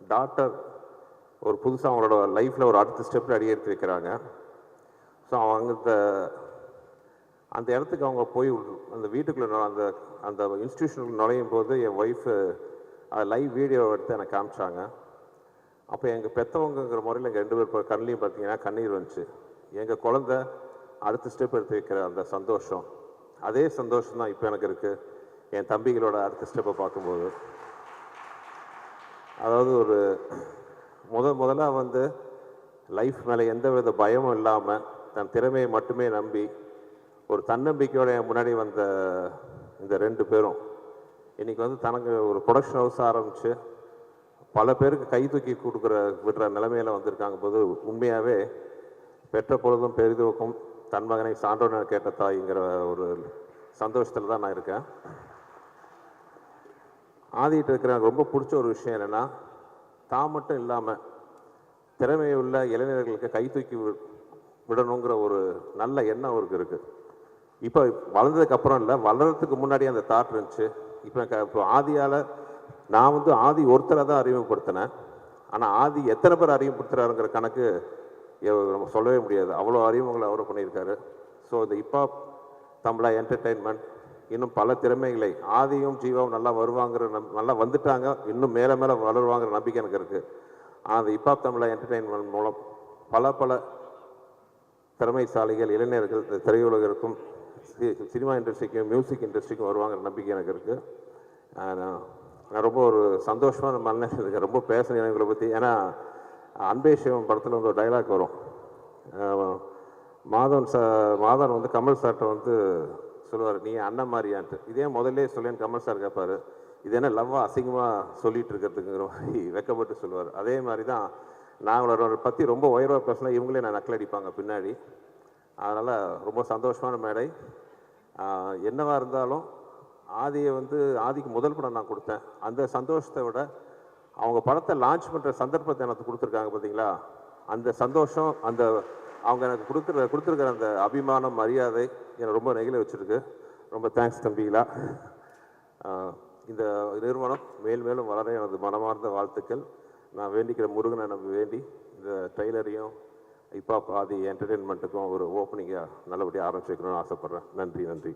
Doctor ஒரு புதுசாக அவங்களோட லைஃப்பில் ஒரு அடுத்த ஸ்டெப்பில் அடி எடுத்து வைக்கிறாங்க ஸோ அவங்க இந்த அந்த இடத்துக்கு அவங்க போய் அந்த வீட்டுக்குள்ளே அந்த அந்த இன்ஸ்டியூஷனுக்கு நுழையும் போது என் ஒய்ஃபு லைவ் வீடியோ எடுத்து எனக்கு காமிச்சாங்க. அப்போ எங்கள் பெற்றவங்கங்கிற முறையில் எங்கள் ரெண்டு பேர் கண்ணிலையும் பார்த்தீங்கன்னா கண்ணீர் வந்துச்சு. எங்கள் குழந்த அடுத்த ஸ்டெப் எடுத்து வைக்கிற அந்த சந்தோஷம். அதே சந்தோஷம் தான் இப்போ எனக்கு இருக்குது என் தம்பிகளோட அடுத்த ஸ்டெப்பை பார்க்கும்போது. அதாவது ஒரு முத முதலாக வந்து லைஃப் மேலே எந்த வித பயமும் இல்லாமல் தன் திறமையை மட்டுமே நம்பி ஒரு தன்னம்பிக்கையோட என் முன்னாடி வந்த இந்த ரெண்டு பேரும். இன்றைக்கி வந்து தனக்கு ஒரு ப்ரொடக்ஷன் ஹவுஸ் ஆரம்பித்து பல பேருக்கு கை தூக்கி கொடுக்குற விடுற நிலைமையில் வந்திருக்காங்க போது உண்மையாகவே பெற்ற பொழுதும் பெரிதுவக்கும் தன் மகனை சான்றோன் கேட்ட தாய்ங்கிற ஒரு சந்தோஷத்தில் தான் நான் இருக்கேன். ஆதிட்டு இருக்கிற எனக்கு ரொம்ப பிடிச்ச ஒரு விஷயம் என்னென்னா தான் மட்டும் இல்லாமல் திறமையுள்ள இளைஞர்களுக்கு கை தூக்கி வி- விடணுங்கிற ஒரு நல்ல எண்ணம் அவருக்கு இருக்குது இப்போ வளர்ந்ததுக்கு அப்புறம் இல்லை வளர்றதுக்கு முன்னாடி அந்த தாட் இருந்துச்சு. இப்போ க- இப்போ ஆதியால் நான் வந்து ஆதி ஒருத்தரை தான் அறிமுகப்படுத்தினேன். ஆனால் ஆதி எத்தனை பேர் அறிமுகப்படுத்துகிறாருங்கிற கணக்கு நம்ம சொல்லவே முடியாது. அவ்வளோ அறிமுகங்களை அவர் பண்ணியிருக்காரு. ஸோ இந்த இப்போ தமிழா என்டர்டெயின்மெண்ட் இன்னும் பல திறமைகளை ஆதியும் ஜீவாவும் நல்லா வருவாங்கிற நம் நல்லா வந்துட்டாங்க. இன்னும் மேலே மேலே வளருவாங்கிற நம்பிக்கை எனக்கு இருக்குது ஆனால் அந்த இப்பாப் தமிழா என்டர்டெயின்மெண்ட் மூலம் பல பல திறமைசாலிகள் இளைஞர்கள் திரையுலகிற்கும் சி- சினிமா இண்டஸ்ட்ரிக்கும் மியூசிக் இண்டஸ்ட்ரிக்கும் வருவாங்கிற நம்பிக்கை எனக்கு இருக்குது நான் ரொம்ப ஒரு சந்தோஷமான மனநிலை இருக்கேன். ரொம்ப பேசணும் இவங்களை பற்றி ஏன்னா அன்பே சிவம் படத்தில் வந்து ஒரு டைலாக் வரும். மாதவன் சார் மாதவன் வந்து கமல் சார்கிட்ட வந்து சொல்லுவார் நீ அண்ணன் மாதிரியான்ட்டு இதே முதல்ல சொல்லேன்னு கமல் சார் கேட்பார் இது என்ன லவ்வாக அசிங்கமாக சொல்லிட்டு இருக்கிறதுங்கிற மாதிரி வெக்கப்பட்டு சொல்லுவார். அதே மாதிரி தான் நாங்களோட பற்றி ரொம்ப உயர்வாக பேசினா இவங்களே நான் நக்கலடிப்பாங்க பின்னாடி. அதனால் ரொம்ப சந்தோஷமான மேடை. என்னவாக இருந்தாலும் ஆதியை வந்து ஆதிக்கு முதல் படம் நான் கொடுத்தேன். அந்த சந்தோஷத்தை விட அவங்க படத்தை லான்ச் பண்ணுற சந்தர்ப்பத்தை எனக்கு கொடுத்துருக்காங்க பார்த்தீங்களா அந்த சந்தோஷம் அந்த அவங்க எனக்கு கொடுக்குற கொடுத்துருக்கிற அந்த அபிமானம் மரியாதை என்னை ரொம்ப நெகிழ வச்சுருக்கு. ரொம்ப தேங்க்ஸ் தம்பிகளா இந்த நிறுவனம் மேல் மேலும் வளர எனது மனமார்ந்த வாழ்த்துக்கள். நான் வேண்டிக்கிற முருகனை நம்பி வேண்டி இந்த ட்ரெய்லரையும் இப்போ பாதி என்டர்டெயின்மெண்ட்டுக்கும் ஒரு ஓப்பனிங்காக நல்லபடியாக ஆரம்பிச்சு வைக்கணும்னு ஆசைப்பட்றேன். நன்றி நன்றி.